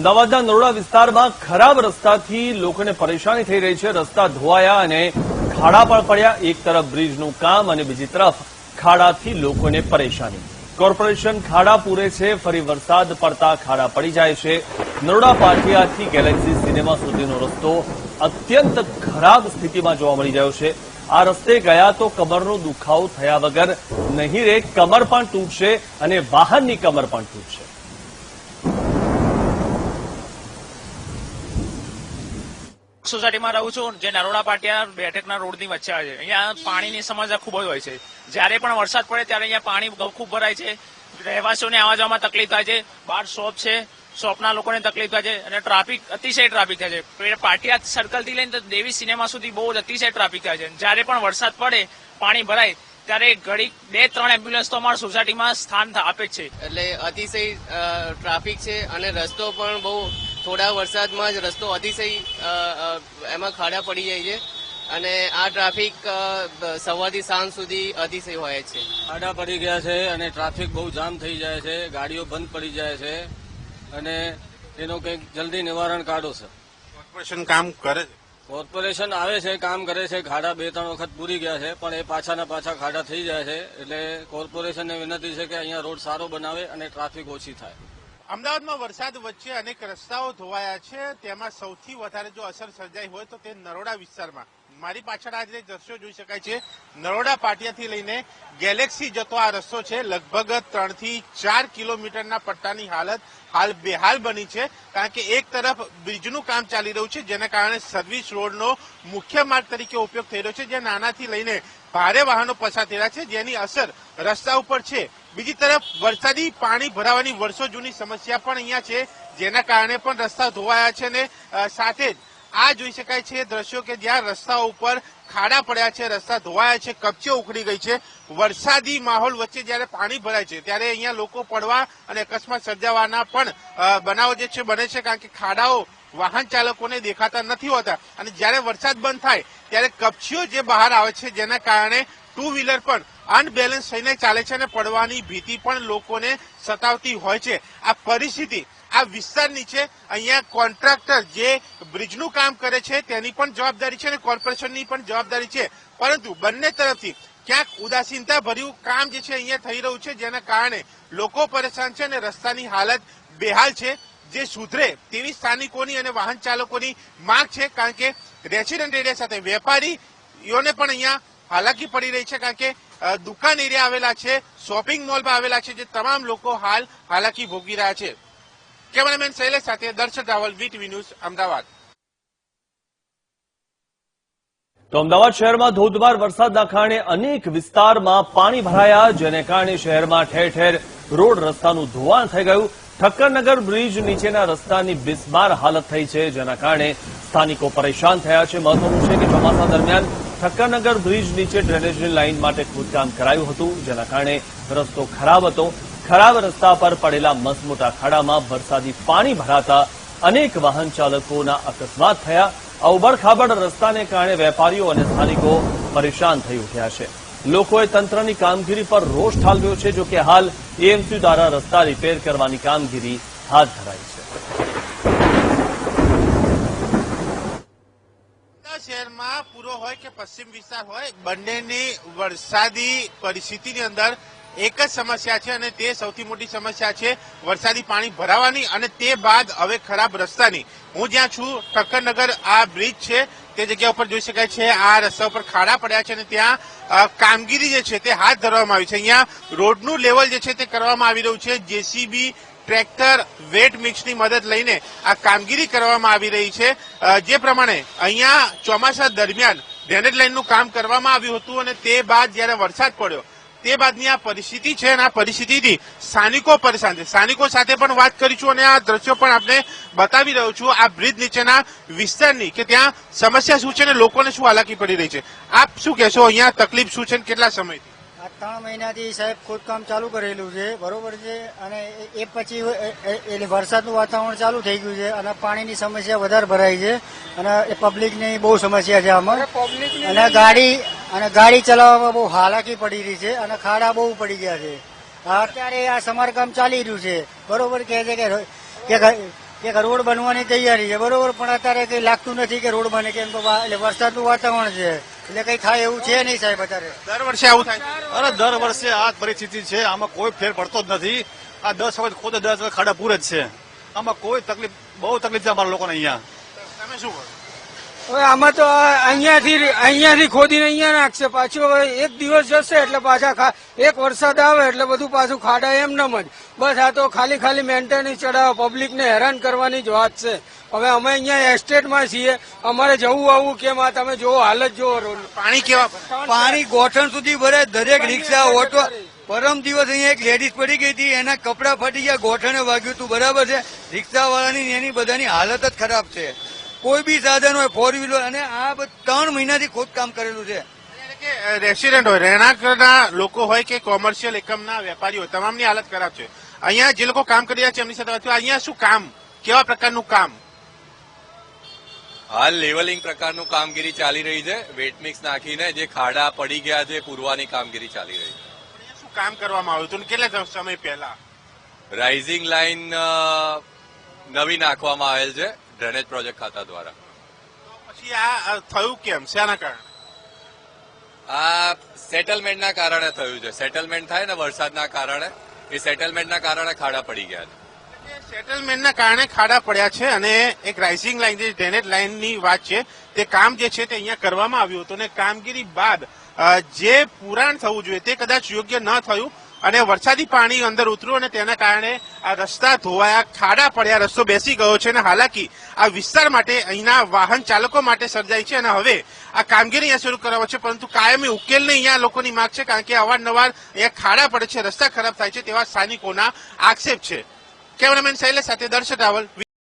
અમદાવાદના નરોડા વિસ્તારમાં ખરાબ રસ્તાથી લોકોને પરેશાની થઈ રહી છે. રસ્તા ધોવાયા અને ખાડા પણ પડ્યા. એક તરફ બ્રિજનું કામ અને બીજી તરફ ખાડાથી લોકોને પરેશાની. કોર્પોરેશન ખાડા પૂરે છે. ફરી વરસાદ પડતા ખાડા પડી જાય છે. નરોડા પાટિયાથી ગેલેક્સી સિનેમા સુધીનો રસ્તો અત્યંત ખરાબ સ્થિતિમાં જોવા મળી રહ્યો છે. આ રસ્તે ગયા તો કમરનો દુખાવો થયા વગર નહીં રે. કમર પણ તૂટશે અને વાહનની કમર પણ તૂટશે. સોસાયટીમાં રહું છું જે નરોડા પાટિયા બેઠકના રોડની વચ્ચે આવે છે. અહીંયા પાણીની સમસ્યા ખૂબ જ હોય છે. જ્યારે પણ વરસાદ પડે ત્યારે અહીંયા પાણી ખૂબ ભરાય છે. રહેવાસીઓને આવવા જવામાં તકલીફ થાય છે. બહાર શોપ છે. શોપના લોકોને તકલીફ થાય છે અને ટ્રાફિક, અતિશય ટ્રાફિક થાય છે. પાટિયા સર્કલથી લઈને દેવી સિનેમા સુધી બહુ જ અતિશય ટ્રાફિક થાય છે. જ્યારે પણ વરસાદ પડે, પાણી ભરાય, ત્યારે ઘડી બે, ત્રણ એમ્બ્યુલન્સ તો અમારા સોસાયટીમાં સ્થાન આપે છે. એટલે અતિશય ટ્રાફિક છે અને રસ્તો પણ બહુ થોડા વરસાદમાં જ રસ્તો અતિશય એમાં ખાડા પડી જાય છે અને આ ટ્રાફિક સવારથી સાંજ સુધી અતિશય હોય છે. ખાડા પડી ગયા છે અને ટ્રાફિક બહુ જામ થઈ જાય છે ગાડીઓ બંધ પડી જાય છે અને એનું કંઈક જલ્દી નિવારણ કાઢો છે. કોર્પોરેશન કામ કરે છે? કોર્પોરેશન આવે છે કામ કરે છે ખાડા બે ત્રણ વખત પૂરી ગયા છે પણ એ પાછાના પાછા ખાડા થઈ જાય છે એટલે કોર્પોરેશનને વિનંતી છે કે અહીંયા રોડ સારો બનાવે અને ટ્રાફિક ઓછી થાય. અમદાવાદમાં વરસાદ વચ્ચે અનેક રસ્તાઓ ધોવાયા છે. તેમાં સૌથી વધારે જો અસર સર્જાઈ હોય તો તે નરોડા વિસ્તારમાં. મારી પાછળ આજે દ્રશ્યો જોઈ શકાય છે. નરોડા પાટિયાથી લઈને ગેલેક્સી જતો આ રસ્તો છે. લગભગ ત્રણથી ચાર કિલોમીટરના પટ્ટાની હાલત હાલ બેહાલ બની છે. કારણ કે એક તરફ બ્રિજનું કામ ચાલી રહ્યું છે, જેના કારણે સર્વિસ રોડનો મુખ્ય માર્ગ તરીકે ઉપયોગ થઈ રહ્યો છે જે નાનાથી લઈને ભારે વાહનો પસાર થઈ રહ્યા છે, જેની અસર રસ્તા ઉપર છે. બીજી તરફ વરસાદી પાણી ભરાવાની વર્ષો જૂની સમસ્યા પણ અહીંયા છે, જેના કારણે પણ રસ્તા ધોવાયા છે અને સાથે જ આ જોઈ શકાય છે દ્રશ્યો કે જ્યાં રસ્તાઓ ઉપર ખાડા પડ્યા છે, રસ્તા ધોવાયા છે કપચીઓ ઉખડી ગઈ છે. વરસાદી માહોલ વચ્ચે જ્યારે પાણી ભરાય છે, ત્યારે અહીંયા લોકો પડવા અને અકસ્માત સર્જાવાના પણ બનાવો જે છે બને છે, કારણ કે ખાડાઓ વાહન ચાલકોને દેખાતા નથી હોતા. અને જ્યારે વરસાદ બંધ થાય, ત્યારે કપચીઓ જે બહાર આવે છે, જેના કારણે ટુ વ્હીલર પણ અનબેલેન્સ થઈને ચાલે છે અને પડવાની ભીતિ પણ લોકોને સતાવતી હોય છે. આ પરિસ્થિતિ, આ વિસ્તારની છે અહીંયા કોન્ટ્રાક્ટર જે બ્રિજનું કામ કરે છે તેની પણ જવાબદારી છે અને કોર્પોરેશનની પણ જવાબદારી છે. પરંતુ બંને તરફથી ક્યાંક ઉદાસીનતા ભર્યું કામ જે છે અહીંયા થઈ રહ્યું છે, જેના કારણે લોકો પરેશાન છે અને રસ્તાની હાલત બેહાલ છે. જે સુધરે તેવી સ્થાનિકોની અને વાહન ચાલકોની માંગ છે, કારણ કે રેસિડન્ટ એરિયા સાથે વેપારીઓને પણ અહીંયા હાલાકી પડી રહી છે, કારણ કે દુકાન એરિયા આવેલા છે શોપિંગ મોલમાં આવેલા છે, જે તમામ લોકો હાલ હાલાકી ભોગી રહ્યા છે. કેમેરામેન શૈલેષ સાથે દર્શક રાવલ વીટીવી ન્યૂઝ, અમદાવાદ. તો અમદાવાદ શહેરમાં ધોધમાર વરસાદના કારણે અનેક વિસ્તારમાં પાણી ભરાયા, જેને કારણે શહેરમાં ઠેર ઠેર રોડ રસ્તાનું ધોવાણ થઈ ગયું. ઠક્કરનગર બ્રિજ નીચેના રસ્તાની બિસ્માર હાલત થઈ છે, જેના કારણે સ્થાનિકો પરેશાન થયા છે. મહત્વનું છે કે ચોમાસા દરમિયાન ઠક્કરનગર બ્રિજ નીચે ડ્રેનેજની લાઇન માટે ખોદકામ કરાયું હતું, જેના કારણે રસ્તો ખરાબ હતો. ખરાબ રસ્તા પર પડેલા મસમોટા ખાડામાં વરસાદી પાણી ભરાતા અનેક વાહન ચાલકોના અકસ્માત થયા. આ રસ્તાને કારણે વેપારીઓ અને સ્થાનિકો પરેશાન થઈ ઉઠ્યા છે. લોકોએ તંત્રની કામગીરી પર રોષ ઠાલવ્યો છે, જોકે હાલ એએમસી દ્વારા રસ્તા રિપેર કરવાની કામગીરી હાથ ધરાઈ છે અમદાવાદ શહેરમાં પૂર્વ હોય કે પશ્ચિમ વિસ્તાર હોય, બંનેની વરસાદી પરિસ્થિતિની અંદર એક જ સમસ્યા છે અને તે સૌથી મોટી સમસ્યા છે વરસાદી પાણી ભરાવાની અને તે બાદ હવે ખરાબ રસ્તાની. હું જ્યાં છું, ઠક્કરનગર આ બ્રિજ છે, તે જગ્યા ઉપર જોઈ શકાય છે, આ રસ્તા ઉપર ખાડા પડ્યા છે અને ત્યાં કામગીરી જે છે તે હાથ ધરવામાં આવી છે. અહીંયા રોડનું લેવલ જે છે તે કરવામાં આવી રહ્યું છે. જેસીબી ટ્રેક્ટર વેટ મિક્સની મદદ લઈને આ કામગીરી કરવામાં આવી રહી છે. જે પ્રમાણે અહીંયા ચોમાસા દરમિયાન ડ્રેનેજ લાઇનનું કામ કરવામાં આવ્યું હતું અને તે બાદ જ્યારે વરસાદ પડ્યો, તે બાદની આ પરિસ્થિતિ છે અને આ પરિસ્થિતિથી સ્થાનિકો પરેશાન છે. સ્થાનિકો સાથે પણ વાત કરીશું અને આ દ્રશ્યો પણ આપણે બતાવી રહ્યો છું. આ બ્રિજ નીચેના વિસ્તારની કે ત્યાં સમસ્યા શું છે અને લોકોને શું હાલાકી પડી રહી છે. આપ શું કહેશો? અહીંયા તકલીફ શું છે કેટલા સમયથી? ત્રણ મહિનાથી સાહેબ ખોદકામ ચાલુ કરેલું છે બરોબર છે? અને એ- પછી એટલે વરસાદનું વાતાવરણ ચાલુ થઈ ગયું છે અને પાણીની સમસ્યા વધારે ભરાય છે અને એ પબ્લિકની બહુ સમસ્યા છે આમાં. અને ગાડી અને ગાડી ચલાવવામાં બહુ હાલાકી પડી રહી છે અને ખાડા બહુ પડી ગયા છે. અત્યારે આ સમારકામ ચાલી રહ્યું છે. બરોબર કહે છે કે કે કે રોડ બનવાની તૈયારી છે. બરોબર પણ અત્યારે કઈ લાગતું નથી કે રોડ બને કેમ તો એટલે વરસાદનું વાતાવરણ છે. એટલે કઈ થાય એવું છે નહીં સાહેબ અત્યારે. દર વર્ષે આવું થાય? અરે દર વર્ષે આ પરિસ્થિતિ છે. આમાં કોઈ ફેર પડતો જ નથી. આ દસ વખત ખોદે દસ વખત ખાડા પૂરે જ છે. આમાં કોઈ તકલીફ બહુ તકલીફ છે અમારા લોકોને અહીંયા. તમે શું કહો હવે આમાં તો અહીંયાથી અહીંયાથી ખોદીને અહીંયા નાખશે. પાછું હવે એક દિવસ જશે એટલે પાછા એક વરસાદ આવે એટલે બધું પાછું ખાડા એમ નમ જ બસ આ તો ખાલી ખાલી મેન્ટેનન્સ ચડાવે પબ્લિકને હેરાન કરવાની જ વાત છે. હવે અમે અહીંયા એસ્ટેટમાં છીએ. અમારે જવું આવવું કેમ? આ તમે જોવો હાલત જોવો રોડ પાણી કેવા પાણી ગોઠણ સુધી ભરે દરેક રિક્ષા ઓટો. પરમ દિવસ અહીંયા એક લેડીઝ પડી ગઈ હતી. એના કપડાં ફાટી ગયા ગોઠણે વાગ્યું હતું. બરાબર છે? રિક્ષાવાળાની એની બધાની હાલત જ ખરાબ છે. કોઈ બી સાધન હોય ફોર વ્હીલર અને આ બધ- ત્રણ મહિનાથી ખોદકામ કરેલું છે. કે રેસિડેન્ટ હોય રહેણાંકના લોકો હોય કે કોમર્શિયલ એકમના વેપારીઓ હોય તમામની હાલત ખરાબ છે. અહીંયા જે લોકો કામ કરી રહ્યા છે એમની સાથે વાત અહીંયા શું કામ? કેવા પ્રકારનું કામ? હાલ લેવલિંગ પ્રકારનું કામગીરી ચાલી રહી છે. વેટ મિક્સ નાખીને જે ખાડા પડી ગયા છે પૂરવાની કામગીરી ચાલી રહી છે. શું કામ કરવામાં આવ્યું હતું કેટલા સમય પહેલા? રાઇઝિંગ લાઇન નવી નાખવામાં આવેલ છે. ડ્રેનેજ પ્રોજેક્ટ ખાતા દ્વારા. પછી આ થયું કેમ? શેના કારણે? આ સેટલમેન્ટના કારણે થયું છે. સેટલમેન્ટ થાય ને વરસાદના કારણે. એ સેટલમેન્ટના કારણે ખાડા પડી ગયા છે. સેટલમેન્ટના કારણે ખાડા પડ્યા છે અને એક રાઇઝિંગ લાઇન જે ડ્રેનેજ લાઇનની વાત છે તે કામ જે છે તે અહીંયા કરવામાં આવ્યું હતું અને કામગીરી બાદ જે પુરાણ થવું જોઈએ તે કદાચ યોગ્ય ન થયું અને વરસાદી પાણી અંદર ઉતર્યું અને તેના કારણે આ રસ્તા ધોવાયા, ખાડા પડ્યા, રસ્તો બેસી ગયો છે અને હાલાકી આ વિસ્તાર માટે, અહીંના વાહન ચાલકો માટે સર્જાઈ છે અને હવે આ કામગીરી અહીંયા શરૂ કરવામાં છે, પરંતુ કાયમી ઉકેલની અહીંયા લોકોની માંગ છે કારણ કે અવારનવાર અહીંયા ખાડા પડે છે, રસ્તા ખરાબ થાય છે તેવા સ્થાનિકોના આક્ષેપ છે. કેમેરામેન શૈલેષ સાથે દર્શક રાવલ